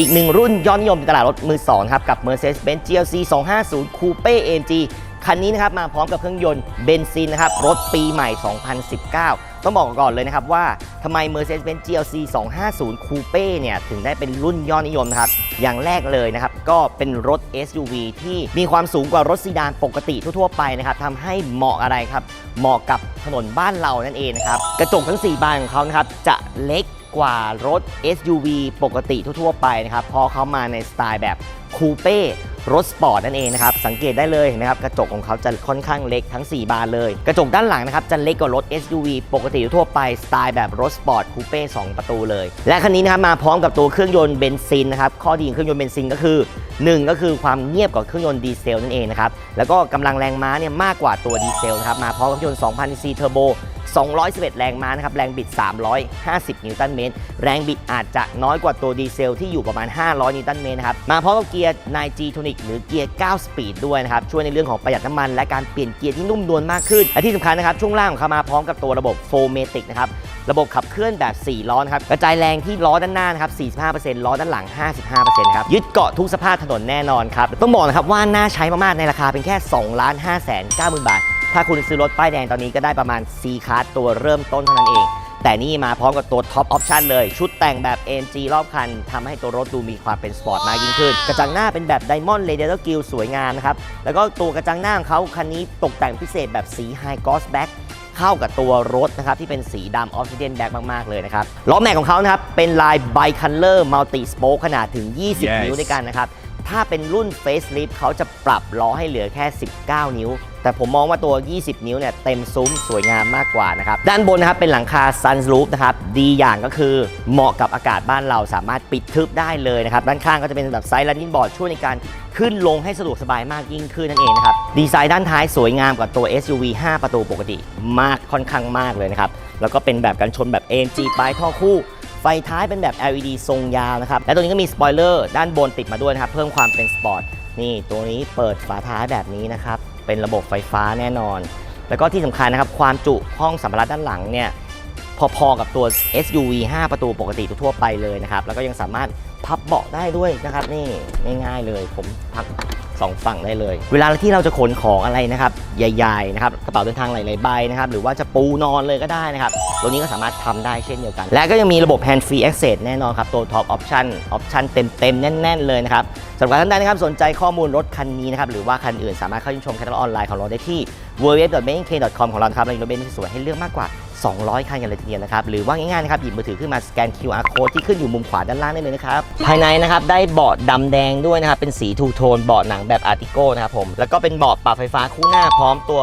อีกหนึ่งรุ่นยอดนิยมในตลาดรถมือสองครับกับ Mercedes-Benz GLC 250 Coupe AMG คันนี้นะครับมาพร้อมกับเครื่องยนต์เบนซินนะครับรถปีใหม่ 2019 ต้องบอกก่อนเลยนะครับว่าทำไม Mercedes-Benz GLC 250 Coupe เนี่ยถึงได้เป็นรุ่นยอดนิยมนะครับอย่างแรกเลยนะครับก็เป็นรถ SUV ที่มีความสูงกว่ารถซีดานปกติทั่วๆไปนะครับทำให้เหมาะอะไรครับเหมาะกับถนนบ้านเรานั่นเองนะครับกระจกทั้ง 4 บานของเขานะครับจะเล็ก กว่ารถ SUV ปกติทั่วๆไปนะครับเพราะเขามาในสไตล์แบบคูเป้รถสปอร์ตนั่นเองนะครับ สังเกตได้เลยเห็นไหมครับ กระจกของเขาจะค่อนข้างเล็กทั้ง 4 บานเลย กระจกด้านหลังนะครับ จะเล็กกว่ารถ SUV ปกติทั่วไปสไตล์แบบรถสปอร์ตคูเป้2ประตูเลย และคันนี้นะครับมาพร้อมกับตัวเครื่องยนต์เบนซินนะครับ ข้อดีของเครื่องยนต์เบนซินก็คือ 1 ก็คือความเงียบกว่าเครื่องยนต์ดีเซลนั่นเองนะครับ แล้วก็กำลังแรงม้าเนี่ยมากกว่าตัวดีเซลนะครับมาพร้อมกับเครื่องยนต์2,000 cc เทอร์โบ 211 แรงม้านะครับ แรงบิด 350 นิวตันเมตร แรงบิดอาจจะน้อยกว่าตัวดีเซลที่อยู่ประมาณ 500 นิวตันเมตรนะครับ มาพร้อมกับเกียร์ 9G Tonic หรือเกียร์ 9 สปีดด้วยนะครับ ช่วยในเรื่องของประหยัดน้ำมัน และการเปลี่ยนเกียร์ที่นุ่มนวลมากขึ้น และที่สำคัญนะครับ ช่วงล่างของเขามาพร้อมกับตัวระบบ4 m a t i c นะครับ ระบบขับเคลื่อนแบบ 4 ล้อนะครับ กระจายแรงที่ล้อด้านหน้านะครับ 45%ล้อด้านหลัง 55%ครับ ยึดเกาะทุกสภาพถนนแน่นอนครับ ต้องบอกนะครับว่าน่าใช้มากๆในราคาเป็นแค่ 2 5 9 0 0 0 0 บาท ถ้าคุณซื้อรถป้ายแดงตอนนี้ก็ได้ประมาณ C Class ตัวเริ่มต้นเท่านั้นเอง แต่นี่มาพร้อมกับตัวท็อปออปชันเลย ชุดแต่งแบบ AMG รอบคันทำให้ตัวรถดูมีความเป็นสปอร์ตมากยิ่งขึ้น กระจังหน้าเป็นแบบ Diamond Radiator Grille สวยงามนะครับ แล้วก็ตัวกระจังหน้าของเขาคันนี้ตกแต่งพิเศษแบบสี High Gloss Black เข้ากับตัวรถนะครับ ที่เป็นสีดำออ s ซิเดนแบ็กมาก ๆ เลยนะครับ ล้อแม็กของเขานะครับ เป็นลาย Bicolor Multi Spoke ขนาดถึง 20 Yes นิ้วด้วยกันนะครับ ถ้าเป็นรุ่น Facelift เขาจะปรับล้อให้เหลือแค่ 19 นิ้ว แต่ผมมองว่าตัว 20 นิ้วเนี่ยเต็มซุ้มสวยงามมากกว่านะครับ ด้านบนนะครับเป็นหลังคา Sunroof นะครับ ดีอย่างก็คือเหมาะกับอากาศบ้านเราสามารถปิดทึบได้เลยนะครับ ด้านข้างก็จะเป็นแบบไซส์ลันดิ้งบอร์ดช่วยในการขึ้นลงให้สะดวกสบายมากยิ่งขึ้นนั่นเองนะครับ ดีไซน์ด้านท้ายสวยงามกว่าตัว SUV 5 ประตูปกติ มากค่อนข้างมากเลยนะครับ แล้วก็เป็นแบบกันชนแบบ AMG ปลายท่อคู่ ไฟท้ายเป็นแบบ LED ทรงยาวนะครับ และตัวนี้ก็มีสปอยเลอร์ด้านบนติดมาด้วยนะครับ เพิ่มความเป็นสปอร์ต นี่ตัวนี้เปิดฝาท้ายแบบนี้นะครับ เป็นระบบไฟฟ้าแน่นอน แล้วก็ที่สำคัญนะครับ ความจุห้องสัมภาระด้านหลังเนี่ย พอๆกับตัว SUV 5 ประตูปกติทั่วไปเลยนะครับ แล้วก็ยังสามารถพับเบาะได้ด้วยนะครับ นี่ง่ายๆเลย ผมพัก 2 ฝั่งได้เลย เวลาที่เราจะขนของอะไรนะครับใหญ่ๆนะครับกระเป๋าเดินทางหลายๆใบนะครับหรือว่าจะปูนอนเลยก็ได้นะครับตัวนี้ก็สามารถทำได้เช่นเดียวกัน และก็ยังมีระบบ hand free access แน่นอนครับตัว top option option เต็มๆ แน่น ๆ เลยนะครับสำหรับท่านใดนะครับสนใจข้อมูลรถคันนี้นะครับหรือว่าคันอื่นสามารถเข้าชมแคตตาล็อกออนไลน์ของเราได้ที่ www.maink.com ของเราครับเรามีรถเบนซ์สวยให้เลือกมากกว่า 200 คันกันเลยทีเดียวนะครับ หรือว่าง่ายๆนะครับ หยิบมือถือขึ้นมาสแกน QR code ที่ขึ้นอยู่มุมขวาด้านล่างได้เลยนะครับ ภายในนะครับได้เบาะดำแดงด้วยนะครับ เป็นสีทูโทนเบาะหนังแบบอาร์ติโก้นะครับผม แล้วก็เป็นเบาะปรับไฟฟ้าคู่หน้าพร้อมตัว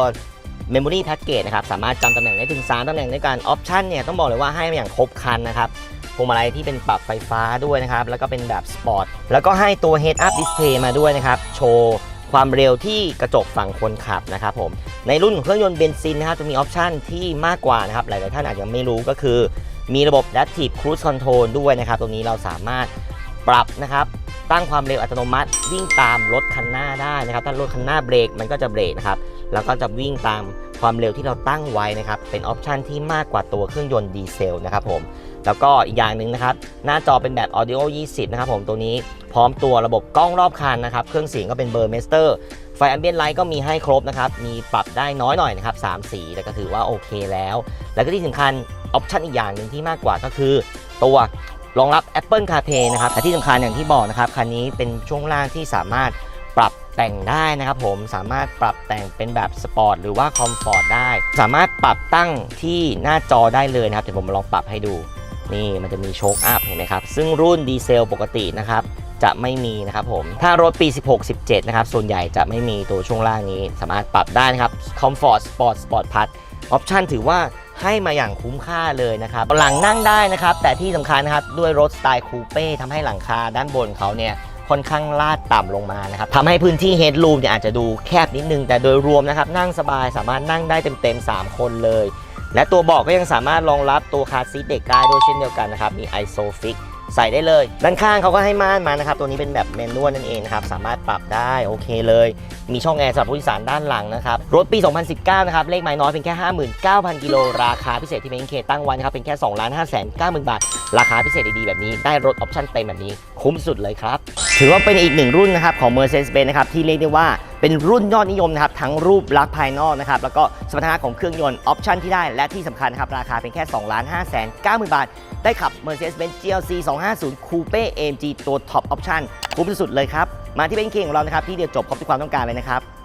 Memory Package นะครับ สามารถจำตำแหน่งได้ถึง 3 ตำแหน่งด้วยกันออปชันเนี่ยต้องบอกเลยว่าให้มาอย่างครบครันนะครับพวงมาลัยที่เป็นปรับไฟฟ้าด้วยนะครับ แล้วก็เป็นแบบสปอร์ต แล้วก็ให้ตัว Head Up Display มาด้วยนะครับ โชว์ความเร็วที่กระจกฝั่งคนขับนะครับผม ในรุ่นเครื่องยนต์เบนซินนะครับจะมีออปชันที่มากกว่านะครับหลาย ๆ ท่านอาจจะไม่รู้ก็คือ มีระบบ Adaptive Cruise Control ด้วยนะครับ ตรงนี้เราสามารถปรับนะครับตั้งความเร็วอัตโนมัติวิ่งตามรถคันหน้าได้นะครับถ้ารถคันหน้าเบรกมันก็จะเบรกนะครับ แล้วก็จะวิ่งตามความเร็วที่เราตั้งไว้นะครับ เป็นออปชันที่มากกว่าตัวเครื่องยนต์ดีเซลนะครับผม แล้วก็อีกอย่างหนึ่งนะครับ หน้าจอเป็นแบบ Audio 20 นะครับผมตัวนี้พร้อมตัวระบบกล้องรอบคันนะครับ เครื่องเสียงก็เป็นเบอร์เมสเตอร์ ไฟแอมเบียนไลท์ก็มีให้ครบนะครับ มีปรับได้น้อยหน่อยนะครับ 3 สีแต่ก็ถือว่าโอเคแล้ว แล้วก็ที่สำคัญออปชันอีกอย่างหนึ่งที่มากกว่าก็คือ ตัวรองรับ Apple CarPlay นะครับแต่ที่สำคัญอย่างที่บอกนะครับคันนี้เป็นช่วงล่างที่สามารถ แต่งได้นะครับผมสามารถปรับแต่งเป็นแบบสปอร์ตหรือว่าคอมฟอร์ตได้ สามารถปรับตั้งที่หน้าจอได้เลยนะครับเดี๋ยวผมลองปรับให้ดู นี่มันจะมีโชคอัพเห็นไหมครับ ซึ่งรุ่นดีเซลปกตินะครับจะไม่มีนะครับผม ถ้ารถปี 16 17 นะครับ ส่วนใหญ่จะไม่มีตัวช่วงล่างนี้ สามารถปรับได้นะครับ Comfort Sport Sport Plus ออปชันถือว่าให้มาอย่างคุ้มค่าเลยนะครับ หลังนั่งได้นะครับ แต่ที่สำคัญนะครับ ด้วยรถสไตล์คูเป้ทำให้หลังคาด้านบนเขาเนี่ย ค่อนข้างลาดต่ำลงมานะครับทำให้พื้นที่เฮดรูมเนี่ยอาจจะดูแคบนิดนึง แต่โดยรวมนะครับนั่งสบายสามารถนั่งได้เต็มๆ 3 คนเลย และตัวเบาะก็ยังสามารถรองรับตัวคาร์ซีทเด็กได้ด้วยเช่นเดียวกันนะครับมีไอโซฟิกใส่ได้เลย ด้านข้างเขาก็ให้ม่านมานะครับ ตัวนี้เป็นแบบแมนนวลนั่นเองนะครับ สามารถปรับได้โอเคเลย มีช่องแอร์สำหรับผู้โดยสารด้านหลังนะครับรถปี 2019 นะครับ เลขไม้น้อยเป็นแค่ 59,000 กิโล ราคาพิเศษที่เป็นเคตั้งไว้นะครับ เป็นแค่ 2 5 9 0 0 0 0 บาท ราคาพิเศษดีๆ แบบนี้ ได้รถออปชั่นเต็มแบบนี้ คุ้มสุดเลยครับ ถือว่าเป็นอีกหนึ่งรุ่นนะครับของ Mercedes-Benz นะครับ ที่เรียกได้ว่าเป็นรุ่นยอดนิยมนะครับ ทั้งรูปลักษณ์ภายนอกนะครับ แล้วก็สมรรถนะของเครื่องยนต์ออปชันที่ได้ และที่สำคัญนะครับ ราคาเพียงแค่ 2 5 9 0 0 0 0 บาท ได้ขับ Mercedes-Benz GLC 250 Coupe AMG ตัว Top Option คุ้มสุดเลยครับ มาที่เบนซ์เคของเรานะครับที่เดียวจบครบทุกความต้องการเลยนะครับ